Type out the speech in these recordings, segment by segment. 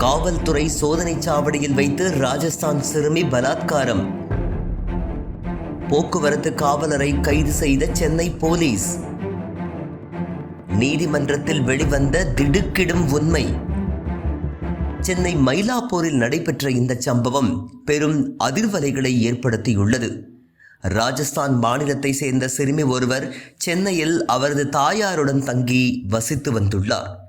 காவல்துறை சோதனை சாவடியில் வைத்து ராஜஸ்தான் சிறுமி பலாத்காரம். போக்குவரத்து காவலரை கைது செய்த சென்னை போலீஸ். நீதிமன்றத்தில் வெளிவந்த திடுக்கிடும் உண்மை. சென்னை மயிலாப்பூரில் நடைபெற்ற இந்த சம்பவம் பெரும் அதிர்வலைகளை ஏற்படுத்தியுள்ளது. ராஜஸ்தான் மாநிலத்தை சேர்ந்த சிறுமி ஒருவர் சென்னையில் அவரது தாயாருடன் தங்கி வசித்து வந்துள்ளார்.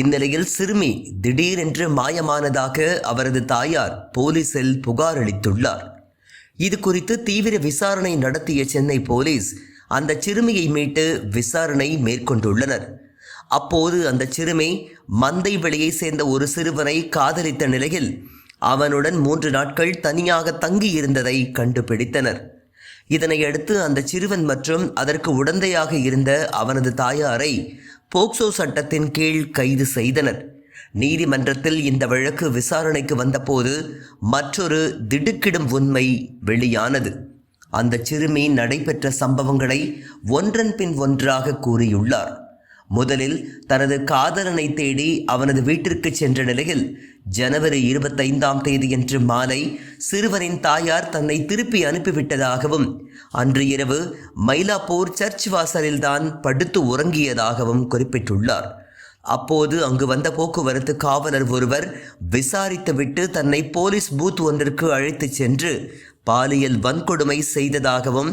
இந்நிலையில் சிறுமி திடீரென்று மாயமானதாக அவரது தாயார் போலீசில் புகார் அளித்துள்ளார். இது குறித்து தீவிர விசாரணை நடத்திய சென்னை போலீஸ் அந்த சிறுமியை மீட்டு விசாரணை மேற்கொண்டுள்ளனர். அப்போது அந்த சிறுமி மந்தை வெளியை சேர்ந்த ஒரு சிறுவனை காதலித்த நிலையில் அவனுடன் மூன்று நாட்கள் தனியாக தங்கி இருந்ததை கண்டுபிடித்தனர். இதனையடுத்து அந்த சிறுவன் மற்றும் அதற்கு உடந்தையாக இருந்த அவனது தாயாரை போக்சோ சட்டத்தின் கீழ் கைது செய்தனர். நீதிமன்றத்தில் இந்த வழக்கு விசாரணைக்கு வந்தபோது மற்றொரு திடுக்கிடும் உண்மை வெளியானது. அந்த சிறுமி நடைபெற்ற சம்பவங்களை ஒன்றன் பின் ஒன்றாக கூறியுள்ளார். முதலில் தனது காதலனை தேடி அவனது வீட்டிற்கு சென்ற நிலையில் ஜனவரி இருபத்தைந்தாம் தேதியன்று மாலை சிறுவனின் தாயார் தன்னை திருப்பி அனுப்பிவிட்டதாகவும் அன்று இரவு மயிலாப்பூர் சர்ச் வாசலில்தான் படுத்து உறங்கியதாகவும் குறிப்பிட்டுள்ளார். அப்போது அங்கு வந்த போக்குவரத்து காவலர் ஒருவர் விசாரித்துவிட்டு தன்னை போலீஸ் பூத் ஒன்றிற்கு அழைத்துச் சென்று பாலியல் வன்கொடுமை செய்ததாகவும்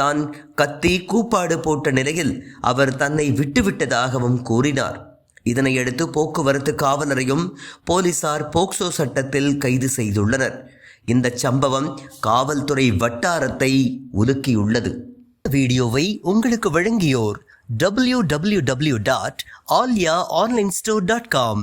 தான் கத்தி கூப்பாடு போட்ட நிலையில் அவர் தன்னை விட்டுவிட்டதாகவும் கூறினார். இதனையடுத்து போக்குவரத்து காவலரையும் போலீசார் போக்சோ சட்டத்தில் கைது செய்துள்ளனர். இந்த சம்பவம் காவல்துறை வட்டாரத்தை உலுக்கியுள்ளது. வீடியோவை உங்களுக்கு வழங்கியோர் W W W dot Alya online store dot com